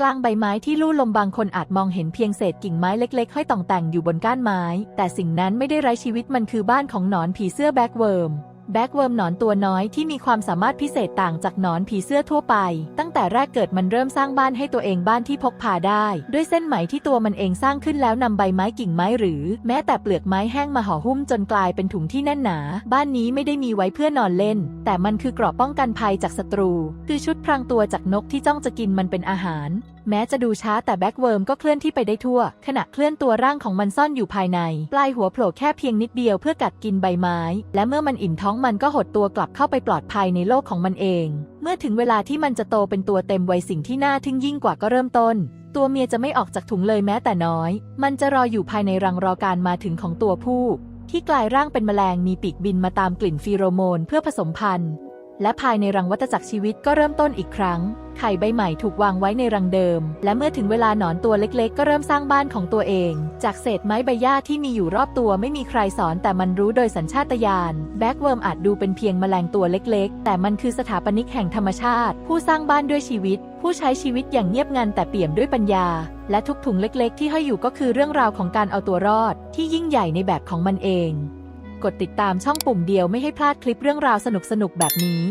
กลางใบไม้ที่ลู่ลมบางคนอาจมองเห็นเพียงเศษกิ่งไม้เล็กๆห้อยต่องแต่งอยู่บนก้านไม้ แต่สิ่งนั้นไม่ได้ไร้ชีวิตมันคือบ้านของหนอนผีเสื้อแบ็กเวิร์ม แบ็กเวิร์มหนอนตัวน้อยที่มีความสามารถพิเศษต่างจากหนอนผีเสื้อทั่วไป ตั้งแต่แรกเกิดมันเริ่มสร้างบ้านให้ตัวเองบ้านที่พกพาได้ ด้วยเส้นไหมที่ตัวมันเองสร้างขึ้นแล้วนำใบไม้กิ่งไม้หรือ แม้แต่เปลือกไม้แห้งมาห่อหุ้มจนกลายเป็นถุงที่แน่นหนา บ้านนี้ไม่ได้มีไว้เพื่อนอนเล่น แต่มันคือเกราะป้องกันภัยจากศัตรู คือชุดพรางตัวจากนกที่จ้องจะกินมันเป็นอาหารแม้จะดูช้าแต่แบ็กเวิร์มก็เคลื่อนที่ไปได้ทั่ว ขณะเคลื่อนตัวร่างของมันซ่อนอยู่ภายใน ปลายหัวโผล่แค่เพียงนิดเดียวเพื่อกัดกินใบไม้ และเมื่อมันอิ่มท้องมันก็หดตัวกลับเข้าไปปลอดภัยในโลกของมันเอง เมื่อถึงเวลาที่มันจะโตเป็นตัวเต็มวัยสิ่งที่น่าทึ่งยิ่งกว่าก็เริ่มต้นตัวเมียจะไม่ออกจากถุงเลยแม้แต่น้อย มันจะรออยู่ภายในรังรอการมาถึงของตัวผู้ ที่กลายร่างเป็นแมลงมีปีกบินมาตามกลิ่นฟีโรโมนเพื่อผสมพันธุ์ และภายในรังวัฏจักรชีวิตก็เริ่มต้นอีกครั้ง ไข่ใบใหม่ถูกวางไว้ในรังเดิม และเมื่อถึงเวลาหนอนตัวเล็กๆ ก็เริ่มสร้างบ้านของตัวเอง จากเศษไม้ใบหญ้าที่มีอยู่รอบตัวไม่มีใครสอนแต่มันรู้โดยสัญชาตญาณแบ็กเวิร์มอาจดูเป็นเพียงแมลงตัวเล็กๆ แต่มันคือสถาปนิกแห่งธรรมชาติ ผู้สร้างบ้านด้วยชีวิต ผู้ใช้ชีวิตอย่างเงียบงันแต่เปี่ยมด้วยปัญญา และทุกถุงเล็กๆ ที่ห้อยอยู่ก็คือเรื่องราวของการเอาตัวรอด ที่ยิ่งใหญ่ในแบบของมันเอง กดติดตามช่องปุ่มเดียวไม่ให้พลาดคลิปเรื่องราวสนุกๆแบบนี้